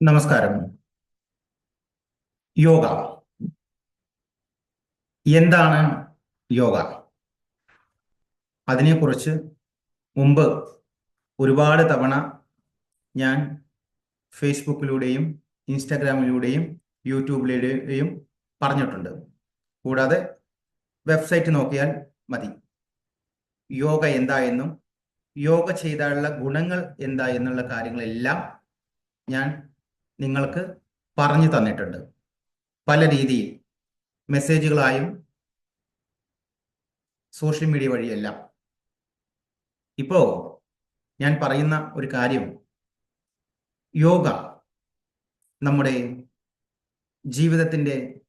നമസ്കാരം. യോഗ. എന്താണ് യോഗ? അതിനെക്കുറിച്ച് മുമ്പ് ഒരുപാട് തവണ ഞാൻ ഫേസ്ബുക്കിലൂടെയും ഇൻസ്റ്റാഗ്രാമിലൂടെയും യൂട്യൂബിലൂടെയും പറഞ്ഞിട്ടുണ്ട്. കൂടാതെ വെബ്സൈറ്റ് നോക്കിയാൽ മതി. യോഗ എന്താ എന്നും യോഗ ചെയ്താലുള്ള ഗുണങ്ങൾ എന്താ എന്നുള്ള കാര്യങ്ങളെല്ലാം ഞാൻ നിങ്ങൾക്ക് പറഞ്ഞു തന്നിട്ടുണ്ട്. പല രീതിയിൽ മെസ്സേജുകളായും സോഷ്യൽ മീഡിയ വഴിയെല്ലാം. ഇപ്പോ ഞാൻ പറയുന്ന ഒരു കാര്യം യോഗ നമ്മുടെ ജീവിതത്തിന്റെ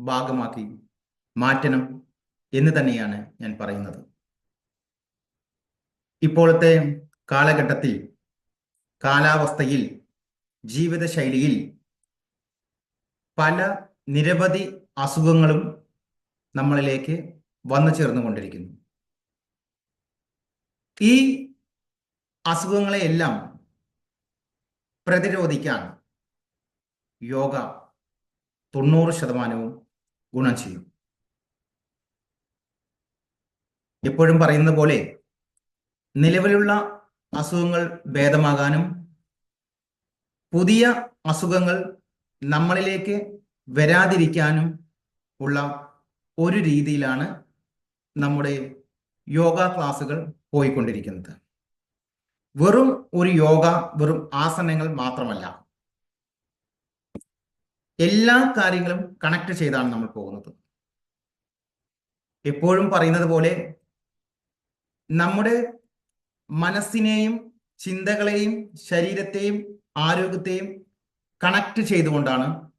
ഭാഗമാക്കി മാറ്റണം എന്ന് തന്നെയാണ് ഞാൻ പറയുന്നത്. ഇപ്പോഴത്തെ കാലഘട്ടത്തിൽ കാലാവസ്ഥയിൽ ജീവിതശൈലിയിൽ പല നിരവധി അസുഖങ്ങളും നമ്മളിലേക്ക് വന്നു ചേർന്നുകൊണ്ടിരിക്കുന്നു. ഈ അസുഖങ്ങളെയെല്ലാം പ്രതിരോധിക്കാൻ യോഗ തൊണ്ണൂറ് ശതമാനവും ഗുണം ചെയ്യും. എപ്പോഴും പറയുന്ന പോലെ നിലവിലുള്ള അസുഖങ്ങൾ ഭേദമാകാനും പുതിയ അസുഖങ്ങൾ നമ്മളിലേക്ക് വരാതിരിക്കാനും ഉള്ള ഒരു രീതിയിലാണ് നമ്മുടെ യോഗ ക്ലാസ്സുകൾ പോയിക്കൊണ്ടിരിക്കുന്നത്. വെറും ഒരു യോഗ വെറും ആസനങ്ങൾ മാത്രമല്ല. എല്ലാ കാര്യങ്ങളും കണക്ട് ചെയ്താണ് നമ്മൾ പോകുന്നത്. എപ്പോഴും പറയുന്നത് പോലെ നമ്മുടെ മനസ്സിനെയും ചിന്തകളെയും ശരീരത്തെയും ആരോഗ്യത്തെയും കണക്ട് ചെയ്തുകൊണ്ടാണ്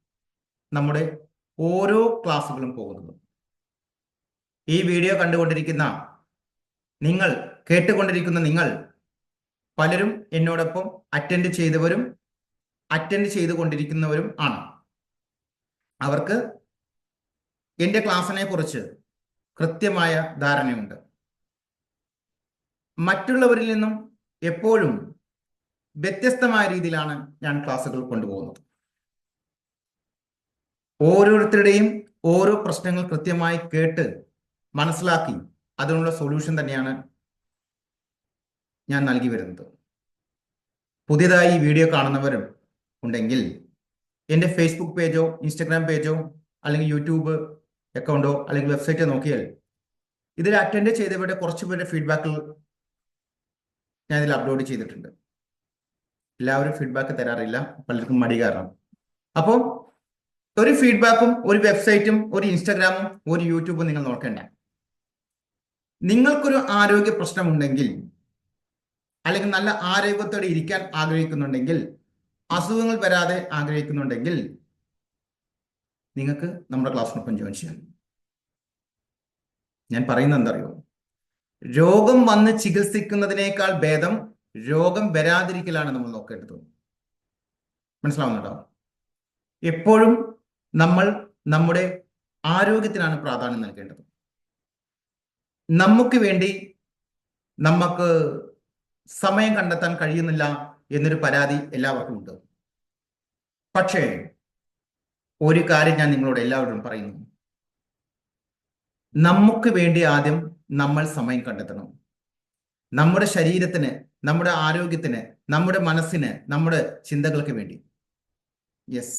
നമ്മുടെ ഓരോ ക്ലാസ്സുകളും പോകുന്നത്. ഈ വീഡിയോ കണ്ടുകൊണ്ടിരിക്കുന്ന നിങ്ങൾ കേട്ടുകൊണ്ടിരിക്കുന്ന നിങ്ങൾ പലരും എന്നോടൊപ്പം അറ്റൻഡ് ചെയ്തവരും അറ്റൻഡ് ചെയ്തുകൊണ്ടിരിക്കുന്നവരും ആണ്. അവർക്ക് എന്റെ ക്ലാസ്സിനെ കുറിച്ച് കൃത്യമായ ധാരണയുണ്ട്. മറ്റുള്ളവരിൽ നിന്നും എപ്പോഴും വ്യത്യസ്തമായ രീതിയിലാണ് ഞാൻ ക്ലാസ്സുകൾ കൊണ്ടുപോകുന്നത്. ഓരോരുത്തരുടെയും ഓരോ പ്രശ്നങ്ങൾ കൃത്യമായി കേട്ട് മനസ്സിലാക്കി അതിനുള്ള സൊല്യൂഷൻ തന്നെയാണ് ഞാൻ നൽകി വരുന്നത്. പുതിയതായി വീഡിയോ കാണുന്നവരും ഉണ്ടെങ്കിൽ എന്റെ ഫേസ്ബുക്ക് പേജോ ഇൻസ്റ്റഗ്രാം പേജോ അല്ലെങ്കിൽ യൂട്യൂബ് അക്കൗണ്ടോ അല്ലെങ്കിൽ വെബ്സൈറ്റോ നോക്കിയാൽ ഇതിൽ അറ്റൻഡ് ചെയ്തവരുടെ കുറച്ചുപേരുടെ ഫീഡ്ബാക്കുകൾ ഞാൻ ഇതിൽ അപ്ലോഡ് ചെയ്തിട്ടുണ്ട്. എല്ലാവരും ഫീഡ്ബാക്ക് തരാറില്ല. പലർക്കും മടി കാരണം. അപ്പോൾ ഒരു ഫീഡ്ബാക്കും ഒരു വെബ്സൈറ്റും ഒരു ഇൻസ്റ്റാഗ്രാമും ഒരു യൂട്യൂബും നിങ്ങൾ നോക്കേണ്ട? നിങ്ങൾക്കൊരു ആരോഗ്യ പ്രശ്നമുണ്ടെങ്കിൽ അല്ലെങ്കിൽ നല്ല ആരോഗ്യത്തോടെ ഇരിക്കാൻ ആഗ്രഹിക്കുന്നുണ്ടെങ്കിൽ അസുഖങ്ങൾ വരാതെ ആഗ്രഹിക്കുന്നുണ്ടെങ്കിൽ നിങ്ങൾക്ക് നമ്മുടെ ക്ലാസ്സിനൊപ്പം ജോയിൻ ചെയ്യാം. ഞാൻ പറയുന്നത് എന്തറിയോ രോഗം വന്ന് ചികിത്സിക്കുന്നതിനേക്കാൾ ഭേദം രോഗം വരാതിരിക്കലാണ് നമ്മൾ നോക്കേണ്ടത്. മനസ്സിലാവുന്നുണ്ടോ? എപ്പോഴും നമ്മൾ നമ്മുടെ ആരോഗ്യത്തിനാണ് പ്രാധാന്യം നൽകേണ്ടത്. നമുക്ക് വേണ്ടി നമുക്ക് സമയം കണ്ടെത്താൻ കഴിയുന്നില്ല എന്നൊരു പരാതി എല്ലാവർക്കും ഉണ്ട്. പക്ഷേ ഒരു കാര്യം ഞാൻ നിങ്ങളോട് എല്ലാവരോടും പറയുന്നു. നമുക്ക് വേണ്ടി ആദ്യം നമ്മൾ സമയം കണ്ടെത്തണം. നമ്മുടെ ശരീരത്തിന് നമ്മുടെ ആരോഗ്യത്തിന് നമ്മുടെ മനസ്സിന് നമ്മുടെ ചിന്തകൾക്ക് വേണ്ടി. യെസ്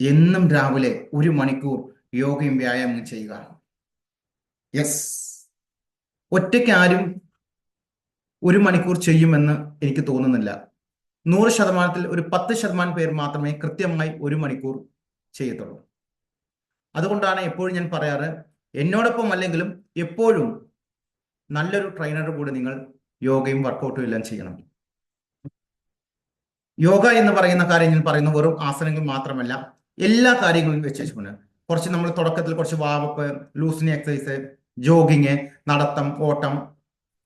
എന്നും രാവിലെ ഒരു മണിക്കൂർ യോഗയും വ്യായാമവും ചെയ്യുക. യെസ് ഒറ്റയ്ക്ക് ആരും ഒരു മണിക്കൂർ ചെയ്യുമെന്ന് എനിക്ക് തോന്നുന്നില്ല. നൂറ് ശതമാനത്തിൽ ഒരു പത്ത് ശതമാനം പേർ മാത്രമേ കൃത്യമായി ഒരു മണിക്കൂർ ചെയ്യത്തുള്ളൂ. അതുകൊണ്ടാണ് എപ്പോഴും ഞാൻ പറയാറ് എന്നോടൊപ്പം അല്ലെങ്കിലും എപ്പോഴും നല്ലൊരു ട്രെയിനറുടെ കൂടെ നിങ്ങൾ യോഗയും വർക്കൗട്ടും എല്ലാം ചെയ്യണം. യോഗ എന്ന് പറയുന്ന കാര്യം ഞാൻ പറയുന്ന വെറും ആസനങ്ങൾ മാത്രമല്ല എല്ലാ കാര്യങ്ങളും വെച്ചുകൊണ്ട് കുറച്ച് നമ്മൾ തുടക്കത്തിൽ കുറച്ച് വാവപ്പ് ലൂസിനി എക്സസൈസ് ജോഗിങ് നടത്തം ഓട്ടം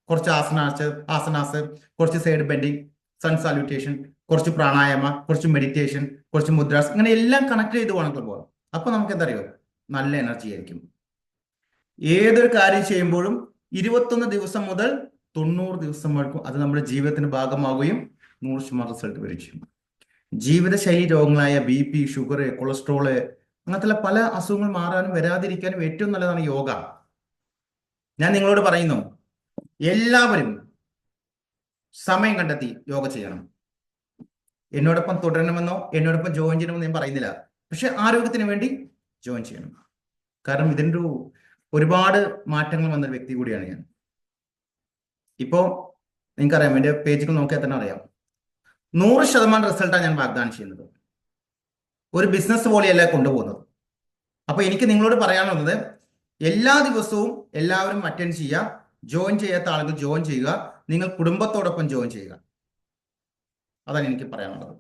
കുറച്ച് ആസനാസ് ആസനാസ് കുറച്ച് സൈഡ് ബെൻഡിങ് സൺ സാല്യൂട്ടേഷൻ കുറച്ച് പ്രാണായാമ കുറച്ച് മെഡിറ്റേഷൻ കുറച്ച് മുദ്രാസ് ഇങ്ങനെ എല്ലാം കണക്ട് ചെയ്ത് വേണമെങ്കിൽ പോകാം അപ്പൊ നമുക്ക് എന്താ അറിയോ നല്ല എനർജി ആയിരിക്കും. ഏതൊരു കാര്യം ചെയ്യുമ്പോഴും ഇരുപത്തൊന്ന് ദിവസം മുതൽ തൊണ്ണൂറ് ദിവസം വരെക്കും അത് നമ്മുടെ ജീവിതത്തിന്റെ ഭാഗമാവുകയും നൂറ് ശതമാനം റിസൾട്ട് വരും ചെയ്യും. ജീവിതശൈലി രോഗങ്ങളായ ബി പി ഷുഗർ കൊളസ്ട്രോൾ അങ്ങനത്തെ പല അസുഖങ്ങൾ മാറാനും വരാതിരിക്കാനും ഏറ്റവും നല്ലതാണ് യോഗ. ഞാൻ നിങ്ങളോട് പറയുന്നു എല്ലാവരും സമയം കണ്ടെത്തി യോഗ ചെയ്യണം. എന്നോടൊപ്പം തുടരണമെന്നോ എന്നോടൊപ്പം ജോയിൻ ചെയ്യണമെന്നോ ഞാൻ പറയുന്നില്ല. പക്ഷെ ആരോഗ്യത്തിന് വേണ്ടി ജോയിൻ ചെയ്യണം. കാരണം ഇതിന്റെ ഒരു ഒരുപാട് മാറ്റങ്ങൾ വന്നൊരു വ്യക്തി കൂടിയാണ് ഞാൻ. ഇപ്പോ നിങ്ങൾക്കറിയാം എന്റെ പേജുകൾ നോക്കിയാൽ തന്നെ അറിയാം. നൂറ് ശതമാനം റിസൾട്ടാണ് ഞാൻ വാഗ്ദാനം ചെയ്യുന്നത്. ഒരു ബിസിനസ് പോലെയല്ല കൊണ്ടുപോകുന്നത്. അപ്പൊ എനിക്ക് നിങ്ങളോട് പറയാനുള്ളത് എല്ലാ ദിവസവും എല്ലാവരും അറ്റൻഡ് ചെയ്യുക ജോയിൻ ചെയ്യാത്ത ആളുകൾ ജോയിൻ ചെയ്യുക നിങ്ങൾ കുടുംബത്തോടൊപ്പം ജോയിൻ ചെയ്യുക. അതാണ് എനിക്ക് പറയാനുള്ളത്.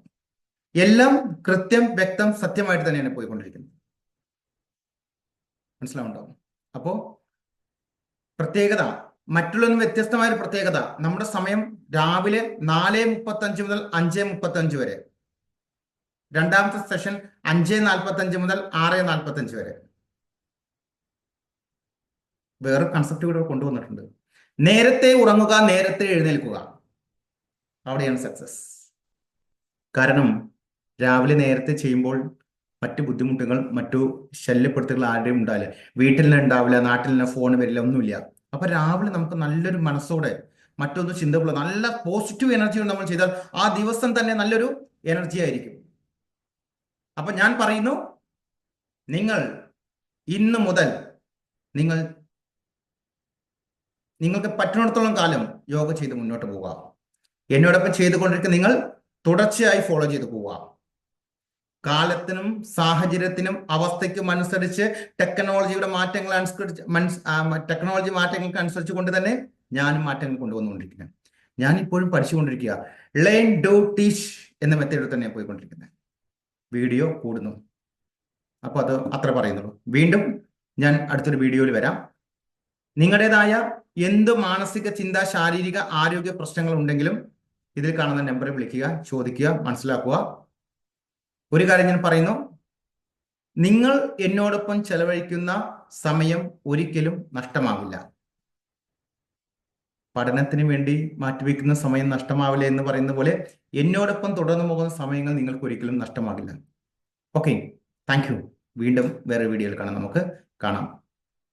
എല്ലാം കൃത്യം വ്യക്തം സത്യമായിട്ട് തന്നെയാണ് പോയിക്കൊണ്ടിരിക്കുന്നത്. മനസ്സിലാവുണ്ടാവും അപ്പോ പ്രത്യേകത മറ്റുള്ളൊന്നും വ്യത്യസ്തമായ ഒരു പ്രത്യേകത നമ്മുടെ സമയം രാവിലെ നാല് മുപ്പത്തി അഞ്ച് മുതൽ അഞ്ച് മുപ്പത്തി അഞ്ച് വരെ. രണ്ടാമത്തെ സെഷൻ അഞ്ച് നാൽപ്പത്തി അഞ്ച് മുതൽ ആറ് നാൽപ്പത്തി അഞ്ച് വരെ. വേറെ കൺസെപ്റ്റ് കൂടെ കൊണ്ടുവന്നിട്ടുണ്ട്. നേരത്തെ ഉറങ്ങുക നേരത്തെ എഴുന്നേൽക്കുക. അവിടെയാണ് സക്സസ് കാരണം രാവിലെ നേരത്തെ ചെയ്യുമ്പോൾ മറ്റു ബുദ്ധിമുട്ടുകൾ മറ്റു ശല്യപ്പെടുത്തുകൾ ആരുടെയും ഉണ്ടാവില്ല. വീട്ടിൽ നിന്ന് ഉണ്ടാവില്ല നാട്ടിൽ നിന്ന് ഫോൺ വരില്ല ഒന്നുമില്ല. അപ്പൊ രാവിലെ നമുക്ക് നല്ലൊരു മനസ്സോടെ മറ്റൊന്ന് ചിന്തകൾ നല്ല പോസിറ്റീവ് എനർജി നമ്മൾ ചെയ്താൽ ആ ദിവസം തന്നെ നല്ലൊരു എനർജി ആയിരിക്കും. അപ്പൊ ഞാൻ പറയുന്നു നിങ്ങൾ ഇന്ന് മുതൽ നിങ്ങൾ നിങ്ങൾക്ക് പറ്റുന്നിടത്തോളം കാലം യോഗ ചെയ്ത് മുന്നോട്ട് പോവുക. എന്നോടൊപ്പം ചെയ്തുകൊണ്ടിരിക്കുന്ന നിങ്ങൾ തുടർച്ചയായി ഫോളോ ചെയ്ത് പോവുക. കാലത്തിനും സാഹചര്യത്തിനും അവസ്ഥയ്ക്കും അനുസരിച്ച് ടെക്നോളജിയുടെ മാറ്റങ്ങൾ അനുസരിച്ച് ടെക്നോളജി മാറ്റങ്ങൾക്ക് അനുസരിച്ച് കൊണ്ട് തന്നെ ഞാനും മാറ്റങ്ങൾ കൊണ്ടുവന്നുകൊണ്ടിരിക്കുന്നത് ഞാൻ ഇപ്പോഴും പഠിച്ചുകൊണ്ടിരിക്കുക ലേൺ ഡു ടീച്ച് എന്ന മെത്തേഡിൽ തന്നെ പോയിക്കൊണ്ടിരിക്കുന്നത് വീഡിയോ കൂടുന്നു. അപ്പോൾ അത് അത്ര പറയുന്നുള്ളൂ. വീണ്ടും ഞാൻ അടുത്തൊരു വീഡിയോയിൽ വരാം. നിങ്ങളുടേതായ എന്ത് മാനസിക ചിന്ത ശാരീരിക ആരോഗ്യ പ്രശ്നങ്ങൾ ഉണ്ടെങ്കിലും ഇതിൽ കാണുന്ന നമ്പറിൽ വിളിക്കുക ചോദിക്കുക മനസ്സിലാക്കുക. ഒരു കാര്യം ഞാൻ പറയുന്നു. നിങ്ങൾ എന്നോടൊപ്പം ചെലവഴിക്കുന്ന സമയം ഒരിക്കലും നഷ്ടമാവില്ല. പഠനത്തിന് വേണ്ടി മാറ്റിവെക്കുന്ന സമയം നഷ്ടമാവില്ല എന്ന് പറയുന്ന പോലെ എന്നോടൊപ്പം തുടർന്നു പോകുന്ന സമയങ്ങൾ നിങ്ങൾക്ക് ഒരിക്കലും നഷ്ടമാകില്ല. ഓക്കെ താങ്ക് വീണ്ടും വേറെ വീഡിയോയിൽ കാണാം. നമുക്ക് കാണാം.